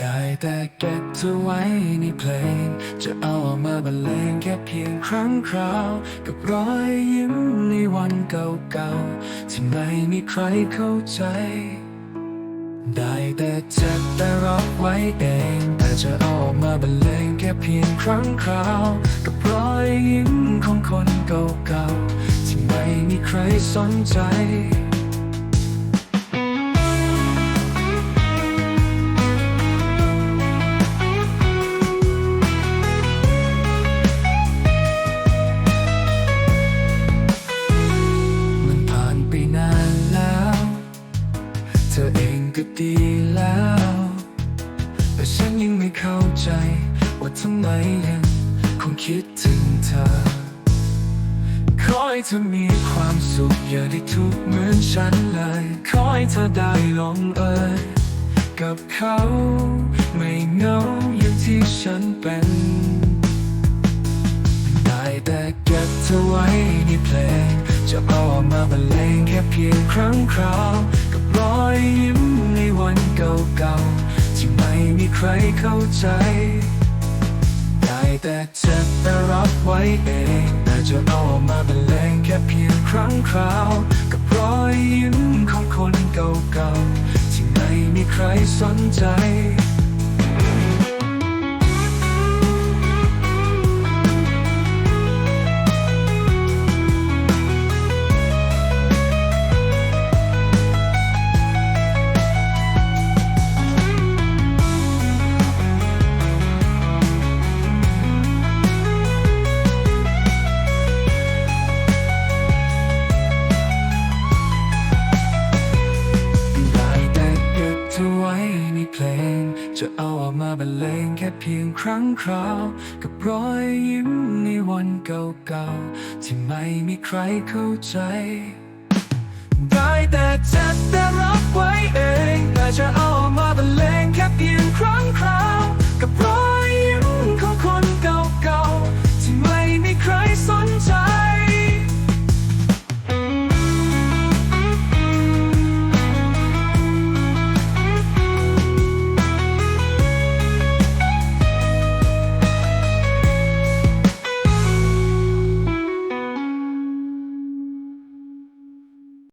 ได้แต่เก็บเธอไว้ในเพลง จะเอามาบรรเลงแค่เพียงครั้งคราว กับรอยยิ้มในวันเก่าๆ ที่ไม่มีใครเข้าใจ ได้แต่เจ็บแต่รับไว้เอง แต่จะเอามาบรรเลงแค่เพียงครั้งคราว กับรอยยิ้มของคนเก่าๆ ที่ไม่มีใครสนใจ ธอเองก็ดีแล้ว แต่ฉันยังไม่เข้าใจ ว่าทำไมยังคงคิดถึงเธอ ขอให้เธอมีความสุขอย่าได้ทุกข์เหมือนฉันเลย ขอให้เธอได้ลงเอยกับเขาไม่เงาอย่างที่ฉันเป็นได้แต่เก็บเธอไว้ในเพลง จะเอามาบรรเลงแค่เพียงครั้งคราว รอยยิ้มในวันเก่าๆ ที่ไม่มีใครเข้าใจ ได้แต่เจ็บแต่รับไว้เองแต่จะเอามาเป็นแรงแค่เพียงครั้งคราว กับรอยยิ้มของคนเก่าๆ ที่ไม่มีใครสนใจ จะเอาออกมาบรรเลงแค่เพียงครั้งคราว กับรอยยิ้มในวันเก่าๆ ที่ไม่มีใครเข้าใจ ได้แต่เจ็บแต่รับไว้เองแต่จะ